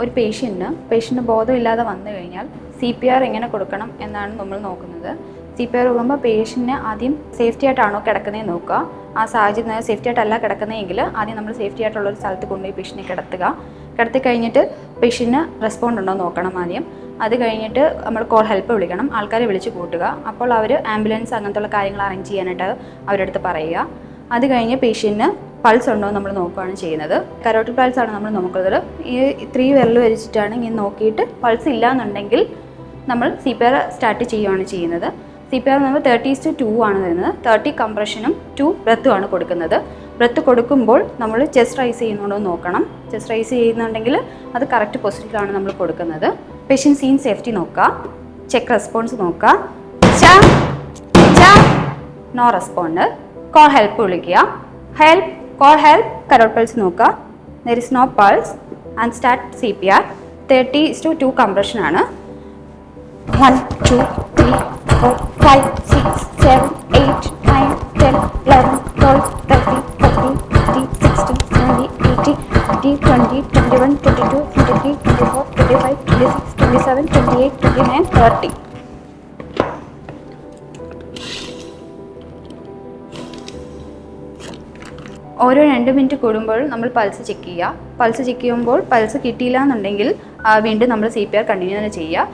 ഒരു പേഷ്യന്റിന് പേഷ്യന്റ് ബോധമില്ലാതെ വന്നു കഴിഞ്ഞാൽ സി പി ആർ എങ്ങനെ കൊടുക്കണം എന്നാണ് നമ്മൾ നോക്കുന്നത്. സി പി ആർ കൊടുക്കുമ്പോൾ പേഷ്യന്റിന് ആദ്യം സേഫ്റ്റി ആയിട്ടാണോ കിടക്കുന്നത് നോക്കുക. ആ സാഹചര്യം സേഫ്റ്റി ആയിട്ടല്ല കിടക്കുന്നതെങ്കിൽ ആദ്യം നമ്മൾ സേഫ്റ്റി ആയിട്ടുള്ള ഒരു സ്ഥലത്ത് കൊണ്ടുപോയി പേഷ്യന്റിനെ കിടത്തുക. കിടത്തി കഴിഞ്ഞിട്ട് പേഷ്യന്റിന് റെസ്പോണ്ട് ഉണ്ടോ നോക്കണം ആദ്യം. അത് കഴിഞ്ഞിട്ട് നമ്മൾ കോൾ ഹെൽപ്പ് വിളിക്കണം. ആൾക്കാരെ വിളിച്ച് കൂട്ടുക. അപ്പോൾ അവർ ആംബുലൻസ് അങ്ങനത്തുള്ള കാര്യങ്ങൾ അറേഞ്ച് ചെയ്യാനായിട്ട് അവരുടെ അടുത്ത് പറയുക. അത് കഴിഞ്ഞ് പേഷ്യന്റിന് പൾസ് ഉണ്ടോ നമ്മൾ നോക്കുകയാണ് ചെയ്യുന്നത്. കരോട്ടിക് പൾസ് ആണ് നമ്മൾ നോക്കുന്നത്. ഈ ത്രീ വിരൽ വരച്ചിട്ടാണ് ഇങ്ങനെ നോക്കിയിട്ട് പൾസ് ഇല്ല എന്നുണ്ടെങ്കിൽ നമ്മൾ സി പി ആർ സ്റ്റാർട്ട് ചെയ്യുകയാണ് ചെയ്യുന്നത്. സി പി ആർ നമ്മൾ തേർട്ടി ടു ടു ആണ് വരുന്നത്. തേർട്ടി കംപ്രഷനും ടു ബ്രത്തും ആണ് കൊടുക്കുന്നത്. ബ്രത്ത് കൊടുക്കുമ്പോൾ നമ്മൾ ചെസ്റ്റ് റൈസ് ചെയ്യുന്നുണ്ടോ നോക്കണം. ചെസ്റ്റ് റൈസ് ചെയ്യുന്നുണ്ടെങ്കിൽ അത് കറക്റ്റ് പൊസിഷനിലാണ് നമ്മൾ കൊടുക്കുന്നത്. പേഷ്യൻ സീൻ സേഫ്റ്റി നോക്കുക. ചെക്ക് റെസ്പോൺസ് നോക്കുക. ച ച നോ റെസ്പോണ്ട് കോൾ ഹെൽപ്പ് വിളിക്കുക. Help call help carotid pulse നോക്കുക. There is no pulse and start C P R thirty two two compression ആണ്. One two three four five six seven eight nine ten eleven twelve thirty thirty fifty sixty seventy eighty fifty twenty twenty one twenty two twenty three twenty four twenty five twenty six twenty seven twenty eight twenty nine thirty ഓരോ രണ്ട് minute കൂടുമ്പോൾ നമ്മൾ pulse check ചെയ്യുക. Pulse check ചെയ്യുമ്പോൾ pulse കിട്ടിയില്ല എന്നുണ്ടെങ്കിൽ വീണ്ടും നമ്മൾ സി പി ആർ കണ്ടിന്യൂ തന്നെ ചെയ്യുക.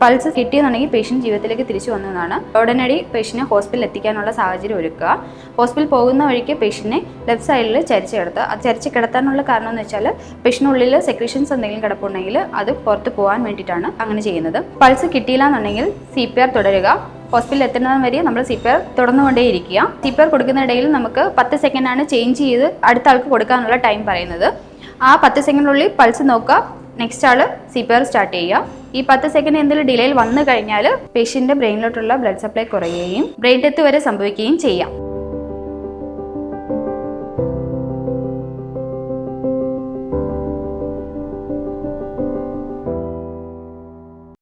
പൾസ് കിട്ടിയെന്നുണ്ടെങ്കിൽ പേഷ്യന്റ് ജീവിതത്തിലേക്ക് തിരിച്ചു വന്നതാണ്. ഉടനടി പേഷ്യനെ ഹോസ്പിറ്റലിൽ എത്തിക്കാനുള്ള സാഹചര്യം ഒരുക്കുക. ഹോസ്പിറ്റൽ പോകുന്ന വഴിക്ക് പേഷ്യനെ ലെഫ്റ്റ് സൈഡിൽ ചരിച്ച് കിടത്തുക. അത് ചരിച്ച് കിടത്താനുള്ള കാരണം എന്ന് വെച്ചാൽ പേഷ്യനുള്ളിൽ സെക്രീഷൻസ് എന്തെങ്കിലും കിടപ്പുണ്ടെങ്കിൽ അത് പുറത്ത് പോകാൻ വേണ്ടിയിട്ടാണ് അങ്ങനെ ചെയ്യുന്നത്. പൾസ് കിട്ടിയില്ല എന്നുണ്ടെങ്കിൽ സി പി ആർ തുടരുക. ഹോസ്പിറ്റലിൽ എത്തുന്നത് വരെ നമ്മൾ സിപ്പർ തുടർന്നുകൊണ്ടേയിരിക്കുക. സിപ്പർ കൊടുക്കുന്നതിടയിൽ നമുക്ക് പത്ത് സെക്കൻഡാണ് ചേഞ്ച് ചെയ്ത് അടുത്ത ആൾക്ക് കൊടുക്കാനുള്ള ടൈം പറയുന്നത്. ആ പത്ത് സെക്കൻഡിനുള്ളിൽ പൾസ് നോക്കുക. നെക്സ്റ്റ് ആൾ സിപ്പർ സ്റ്റാർട്ട് ചെയ്യുക. ഈ പത്ത് സെക്കൻഡ് എന്തെങ്കിലും ഡിലേയിൽ വന്നു കഴിഞ്ഞാൽ പേഷ്യന്റെ ബ്രെയിനിലോട്ടുള്ള ബ്ലഡ് സപ്ലൈ കുറയുകയും ബ്രെയിൻ ഡെത്ത് വരെ സംഭവിക്കുകയും ചെയ്യാം.